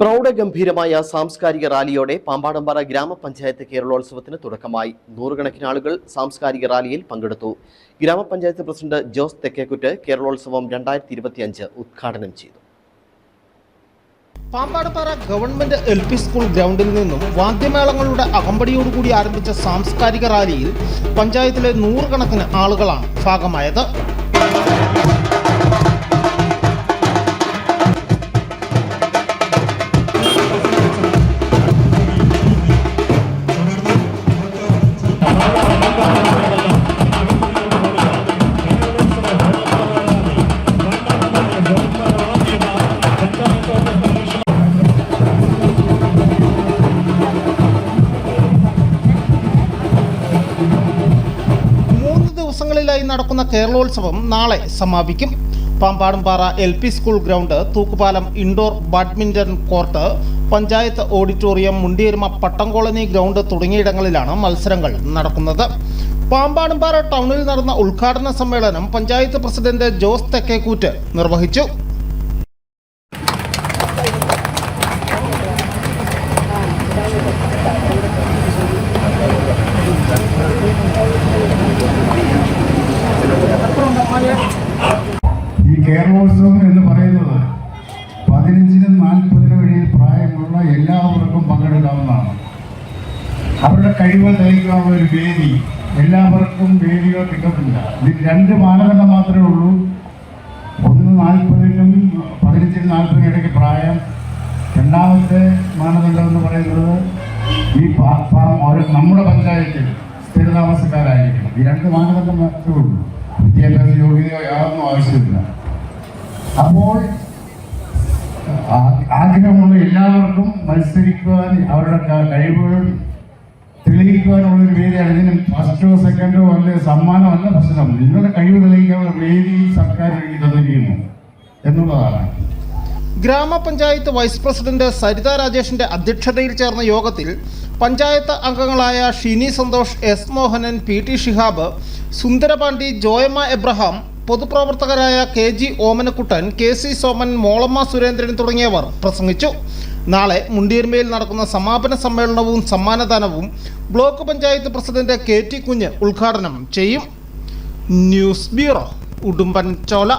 പ്രൗഢഗംഭീരമായ സാംസ്കാരിക റാലിയോടെ പാമ്പാടമ്പാറ ഗ്രാമപഞ്ചായത്ത് കേരളോത്സവത്തിന് തുടക്കമായി. നൂറുകണക്കിന് ആളുകൾ സാംസ്കാരിക റാലിയിൽ പങ്കെടുത്തു. ഗ്രാമപഞ്ചായത്ത് പ്രസിഡന്റ് ജോസ് തെക്കേക്കുറ്റ് കേരളോത്സവം രണ്ടായിരത്തി ഇരുപത്തിയഞ്ച് ഉദ്ഘാടനം ചെയ്തു. Pambadappara government L P school ഗ്രൗണ്ടിൽ നിന്നും വാദ്യമേളങ്ങളുടെ അകമ്പടിയോടുകൂടി ആരംഭിച്ച സാംസ്കാരിക റാലിയിൽ പഞ്ചായത്തിലെ നൂറുകണക്കിന് ആളുകളാണ് ഭാഗമായത്. ദിവസങ്ങളിലായി നടക്കുന്ന കേരളോത്സവം നാളെ സമാപിക്കും. Pampadumpara L P school ground Thookkupalam indoor badminton court panchayat auditorium Mundiyeruma Pattom colony ground തുടങ്ങിയിടങ്ങളിലാണ് മത്സരങ്ങൾ നടക്കുന്നത്. പാമ്പാടുംപാറ ടൗണിൽ നടന്ന ഉദ്ഘാടന സമ്മേളനം പഞ്ചായത്ത് പ്രസിഡന്റ് ജോസ് തെക്കേക്കൂറ്റ് നിർവഹിച്ചു. കേരളോത്സവം എന്ന് പറയുന്നത് പതിനഞ്ചിനും നാൽപ്പതിനും ഇടയിൽ പ്രായമുള്ള എല്ലാവർക്കും പങ്കെടുക്കാവുന്നതാണ്. അവരുടെ കഴിവ് തെളിയിക്കാനുള്ള ഒരു വേദി എല്ലാവർക്കും വേദികൾ കിട്ടുന്നില്ല. ഇതിൽ രണ്ട് മാനദണ്ഡം മാത്രമേ ഉള്ളൂ. ഒന്ന് നാൽപ്പതിനും പതിനഞ്ചിനും നാൽപ്പതിനും ഇടയ്ക്ക് പ്രായം. രണ്ടാമത്തെ മാനദണ്ഡം എന്ന് പറയുന്നത് ഈ നമ്മുടെ പഞ്ചായത്തിൽ സ്ഥിരതാമസക്കാരായിരിക്കണം ഈ രണ്ട് മാനദണ്ഡം മാത്രമേ ഉള്ളൂ. വിദ്യാഭ്യാസ യോഗ്യതയോ യാതൊന്നും ആവശ്യമില്ല. അപ്പോൾ ആഗ്രഹമുള്ള എല്ലാവർക്കും മത്സരിക്കുവാൻ അവരുടെ കഴിവുകൾ തെളിയിക്കുവാനുള്ള ഒരു വേദിയാണ്. ഇതിന് ഫസ്റ്റോ സെക്കൻഡോ അല്ലെ സമ്മാനമല്ല പ്രശ്നം. നിങ്ങളുടെ കഴിവ് തെളിയിക്കാനുള്ള വേദി സർക്കാർ എനിക്ക് തന്നിരിക്കുന്നു എന്നുള്ളതാണ്. ഗ്രാമപഞ്ചായത്ത് വൈസ് പ്രസിഡന്റ് സരിത രാജേഷിന്റെ അധ്യക്ഷതയിൽ ചേർന്ന യോഗത്തിൽ പഞ്ചായത്ത് അംഗങ്ങളായ Shini Santhosh S Mohanan P T Shihab Sundarapandi Joyamma Abraham പൊതുപ്രവർത്തകരായ K G Omanakuttan K C Soman Mollamma Surendran തുടങ്ങിയവർ പ്രസംഗിച്ചു. നാളെ മുണ്ടിയർമയിൽ നടക്കുന്ന സമാപന സമ്മേളനവും സമ്മാനദാനവും block panchayat president K T Kunju ഉദ്ഘാടനം ചെയ്യും. ന്യൂസ് ബ്യൂറോ ഉടുമ്പൻ ചോല